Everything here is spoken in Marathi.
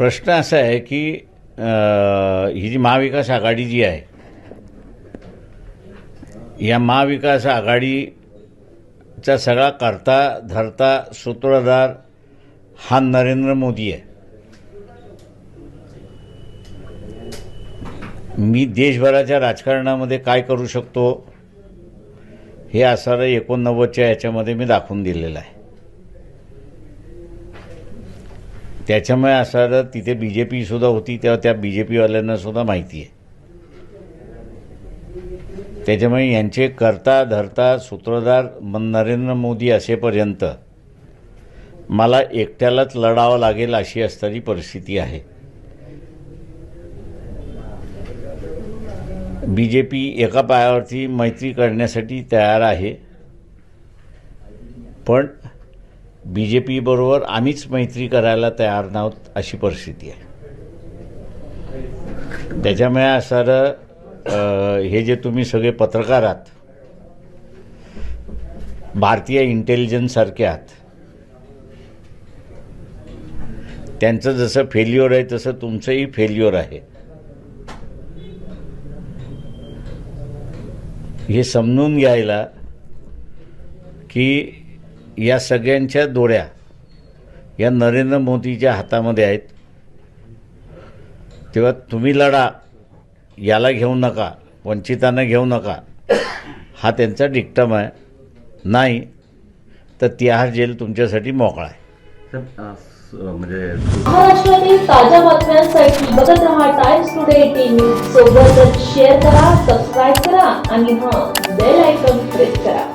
प्रश्न असा आहे की ही जी महाविकास आघाडी जी आहे या महाविकास आघाडीचा सगळा करता धरता सूत्रधार हा नरेंद्र मोदी आहे. मी देशभराच्या राजकारणामध्ये काय करू शकतो हे असणारं एकोणनव्वदच्या याच्यामध्ये मी दाखवून दिलेलं आहे. त्याच्यामुळे असं तिथे बी जे पीसुद्धा होती तेव्हा त्या बी जे पीवाल्यांना सुद्धा माहिती आहे. त्याच्यामुळे यांचे करता धरता सूत्रधार नरेंद्र मोदी असेपर्यंत मला एकट्यालाच लढावं लागेल अशी असणारी परिस्थिती आहे. बी जे पी एका पायावरती मैत्री करण्यासाठी तयार आहे. पण बी जे पीबरोबर आम्हीच मैत्री करायला तयार नाहोत अशी परिस्थिती आहे. त्याच्यामुळे असणारं हे जे तुम्ही सगळे पत्रकार आहात भारतीय इंटेलिजन्ससारखे आहात त्यांचं जसं फेल्युअर आहे तसं तुमचंही फेल्युअर आहे. हे समजून घ्यायला की या सगळ्यांच्या दोऱ्या या नरेंद्र मोदीच्या हातामध्ये आहेत. तेव्हा तुम्ही लढा. याला घेऊ नका वंचितांना घेऊ नका. हा त्यांचा डिक्टम आहे. नाही तर तिहार जेल तुमच्यासाठी मोकळा आहे. म्हणजे महाराष्ट्रातील ताज्या बातम्यांसाठी बघत रहा टाइम्स टुडे न्यूज सोबतच शेअर करा सबस्क्राईब करा आणि हां बेल आयकॉन प्रेस करा.